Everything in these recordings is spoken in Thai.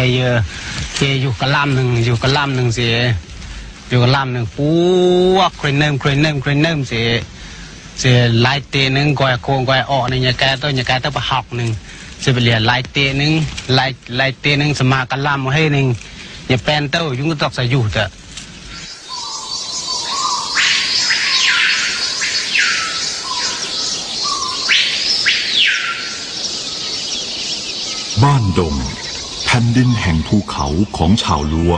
ให้เยอะเคอยู่กะลำหนึ่งอยู่กะลำหนึ่งเสียอยู่กะลำหนึ่งปูวกครนเนิมครนเนิมครนเนิมเสียเสียลายเตนึงกอยโคงกอยออกในยาแกตัวยาแกตัวประหอกหนึ่งเสียไปเรียนลายเตนึงลายลายเตนึงสมากะล่ำให้หนึ่งอย่าแปลนเต้ายุ่งก็ตอกใส่อยู่แต่บ้านดง แผ่นดินแห่งภูเขาของชาวลัว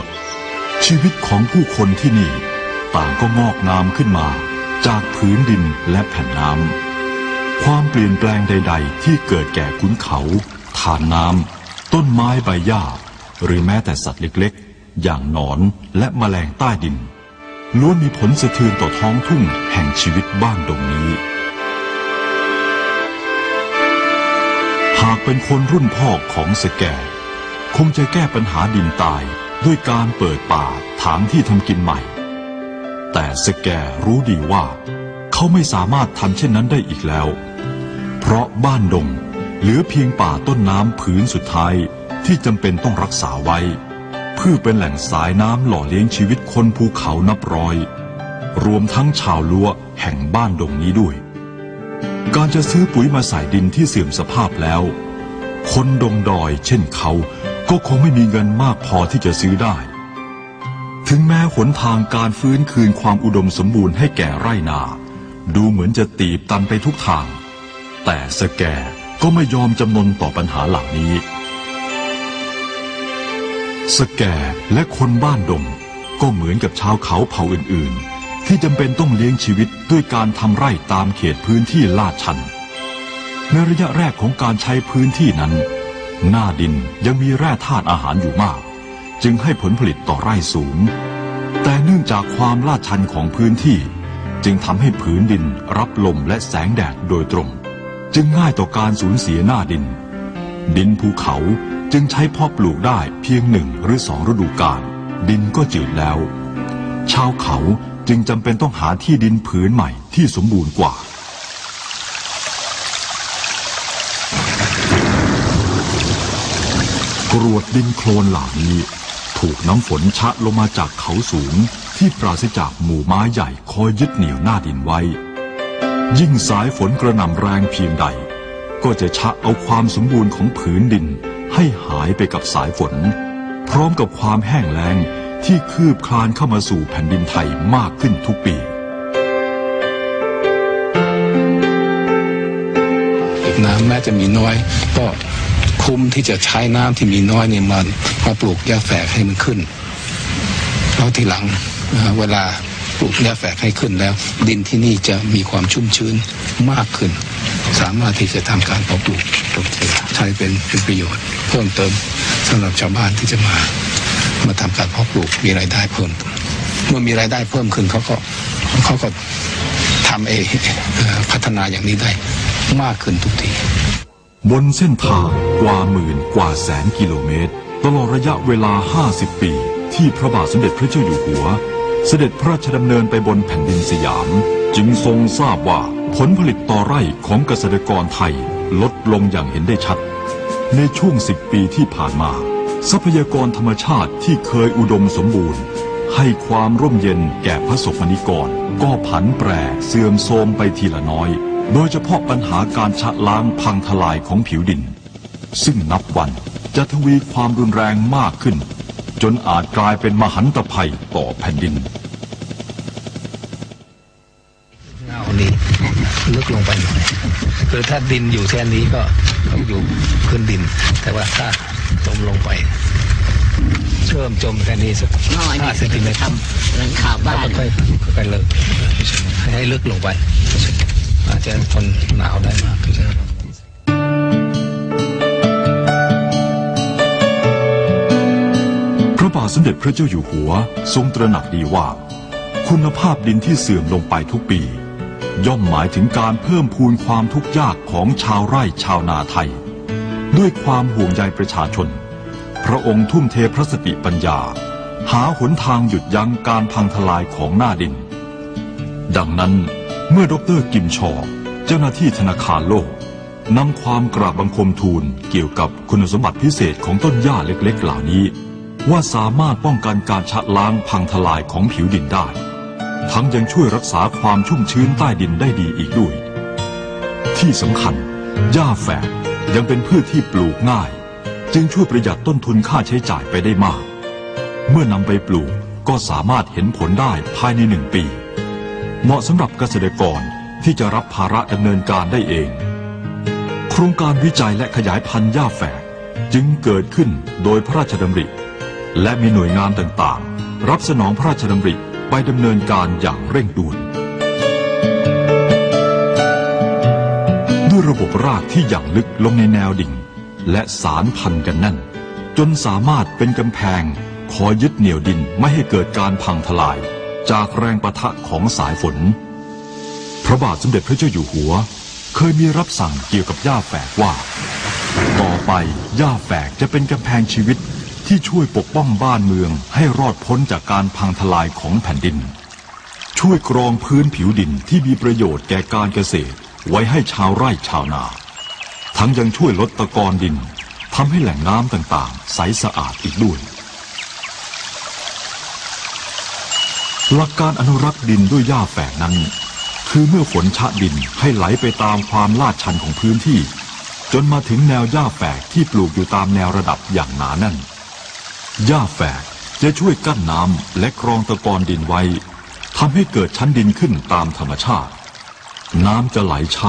ชีวิตของผู้คนที่นี่ ต่างก็งอกงามขึ้นมา จากพื้นดินและแผ่นน้ำความเปลี่ยนแปลงใด ๆ ที่เกิดแก่ขุนเขาฐานน้ำต้นไม้ใบหญ้า หรือแม้แต่สัตว์เล็กๆ อย่างหนอนและแมลงใต้ดินล้วนมีผลสะเทือนต่อท้องทุ่งแห่งชีวิตบ้านดงนี้ หากเป็นคนรุ่นพ่อของสแก คงจะแก้ปัญหาดินตายด้วยการเปิดป่าถางที่ทำกินใหม่ แต่สแกรู้ดีว่า เขาไม่สามารถทำเช่นนั้นได้อีกแล้ว เพราะบ้านดงเหลือเพียงป่าต้นน้ำผืนสุดท้ายที่จำเป็นต้องรักษาไว้ เพื่อเป็นแหล่งสายน้ำหล่อเลี้ยงชีวิตคนภูเขานับร้อย รวมทั้งชาวลัวแห่งบ้านดงนี้ด้วย การจะซื้อปุ๋ยมาใส่ดินที่เสื่อมสภาพแล้ว คนดงดอยเช่นเขา ก็คงไม่มีเงินมากพอที่จะซื้อได้ ถึงแม้หนทางการฟื้นคืนความอุดมสมบูรณ์ให้แก่ไร่นา ดูเหมือนจะตีบตันไปทุกทาง แต่สแกก็ไม่ยอมจำนนต่อปัญหาเหล่านี้ สแกและคนบ้านดงก็เหมือนกับชาวเขาเผ่าอื่นๆ ที่จำเป็นต้องเลี้ยงชีวิตด้วยการทำไร่ตามเขตพื้นที่ลาดชัน ในระยะแรกของการใช้พื้นที่นั้น หน้าดินยังมีแร่ธาตุอาหารอยู่มาก จึงให้ผลผลิตต่อไร่สูง แต่เนื่องจากความลาดชันของพื้นที่ จึงทำให้ผืนดินรับลมและแสงแดดโดยตรง จึงง่ายต่อการสูญเสียหน้าดิน ดินภูเขาจึงใช้เพาะปลูกได้เพียงหนึ่งหรือสองฤดูกาลดินก็จืดแล้ว ชาวเขาจึงจำเป็นต้องหาที่ดินผืนใหม่ที่สมบูรณ์กว่า กรวดดินโคลนเหล่านี้ ถูกน้ำฝนชะลงมาจากเขาสูงที่ปราศจากหมู่ไม้ใหญ่คอยยึดเหนี่ยวหน้าดินไว้ ยิ่งสายฝนกระหน่ำแรงเพียงใด ก็จะชะเอาความสมบูรณ์ของผืนดินให้หายไปกับสายฝน พร้อมกับความแห้งแล้งที่คืบคลานเข้ามาสู่แผ่นดินไทยมากขึ้นทุกปี น้ำแม้จะมีน้อยก็ คุ้มที่จะใช้น้ำที่มีน้อยเนี่ยมามาปลูกหญ้าแฝกให้มันขึ้นแล้วทีหลังเวลาปลูกหญ้าแฝกให้ขึ้นแล้ว ดินที่นี่จะมีความชุ่มชื้นมากขึ้น สามารถที่จะทำการเพาะปลูกใช้เป็นเป็นประโยชน์ เพิ่มเติมสำหรับชาวบ้านที่จะมา มาทำการเพาะปลูกมีรายได้เพิ่มเมื่อมีรายได้เพิ่มขึ้นเขาก็เขาก็ทำเองเอ่อพัฒนาอย่างนี้ได้มากขึ้นทุกที บนเส้นทางกว่าหมื่นกว่าแสนกิโลเมตร ตลอดระยะเวลา 50 ปี ที่พระบาทสมเด็จพระเจ้าอยู่หัว เสด็จพระราชดำเนินไปบนแผ่นดินสยาม จึงทรงทราบว่าผลผลิตต่อไร่ของเกษตรกรไทยลดลงอย่างเห็นได้ชัด ในช่วง 10 ปีที่ผ่านมา ทรัพยากรธรรมชาติที่เคยอุดมสมบูรณ์ ให้ความร่มเย็นแก่พระสงฆ์นิกร ก็ผันแปรเสื่อมโทรมไปทีละน้อย โดยเฉพาะปัญหาการชะล้างพังทลายของผิวดิน ซึ่งนับวันจะทวีความรุนแรงมากขึ้น จนอาจกลายเป็นมหันตภัยต่อแผ่นดินเงานี้ลึกลงไปหน่อยคือถ้าดินอยู่แค่นี้ก็ต้องอยู่พื้นดิน แต่ว่าถ้าจมลงไปเชื่อมจมแค่นี้สักน้อยห้าเนี่ยเซนติเมตรทำหลังคาบ้านค่อยๆค่อยๆเลิกให้ให้ลึกลงไป อาจจะทนหนาวได้มากขึ้นพระบาทสมเด็จพระเจ้าอยู่หัวทรงตระหนักดีว่า คุณภาพดินที่เสื่อมลงไปทุกปี ย่อมหมายถึงการเพิ่มพูนความทุกข์ยากของชาวไร่ชาวนาไทย ด้วยความห่วงใยประชาชน พระองค์ทุ่มเทพระสติปัญญา หาหนทางหยุดยั้งการพังทลายของหน้าดิน ดังนั้น เมื่อดรกิมชอ เจ้าหน้าที่ธนาคารโลกนำความกราบบังคมทูลเกี่ยวกับคุณสมบัติพิเศษของต้นหญ้าเล็กๆ เหล่านี้ ว่าสามารถป้องกันการชะล้างพังทลายของผิวดินได้ ทั้งยังช่วยรักษาความชุ่มชื้นใต้ดินได้ดีอีกด้วย ที่สำคัญหญ้าแฝกยังเป็นพืชที่ปลูกง่าย จึงช่วยประหยัดต้นทุนค่าใช้จ่ายไปได้มาก เมื่อนำไปปลูกก็สามารถเห็นผลได้ภายในหนึ่งปี เหมาะสำหรับเกษตรกรที่จะรับภาระดำเนินการได้เอง โครงการวิจัยและขยายพันธุ์หญ้าแฝกจึงเกิดขึ้นโดยพระราชดำริ และมีหน่วยงานต่างๆ รับสนองพระราชดำริไปดำเนินการอย่างเร่งด่วนด้วยระบบรากที่อย่างลึกลงในแนวดิ่ง และสารพันกันแน่น จนสามารถเป็นกำแพงคอยยึดเหนี่ยวดินไม่ให้เกิดการพังทลาย จากแรงประทะของสายฝน พระบาทสมเด็จพระเจ้าอยู่หัว เคยมีรับสั่งเกี่ยวกับหญ้าแฝกว่า ต่อไปหญ้าแฝกจะเป็นกำแพงชีวิตที่ช่วยปกป้องบ้านเมืองให้รอดพ้นจากการพังทลายของแผ่นดิน ช่วยกรองพื้นผิวดินที่มีประโยชน์แก่การเกษตรไว้ให้ชาวไร่ชาวนา ทั้งยังช่วยลดตะกอนดินทำให้แหล่งน้ำต่างๆ ใสสะอาดอีกด้วย หลักการอนุรักษ์ดินด้วยหญ้าแฝกนั้น คือเมื่อฝนชะดินให้ไหลไปตามความลาดชันของพื้นที่ จนมาถึงแนวหญ้าแฝกที่ปลูกอยู่ตามแนวระดับอย่างหนาแน่นหญ้าแฝกจะช่วยกั้นน้ำและกรองตะกอนดินไว้ทำให้เกิดชั้นดินขึ้นตามธรรมชาติ น้ำจะไหลช้า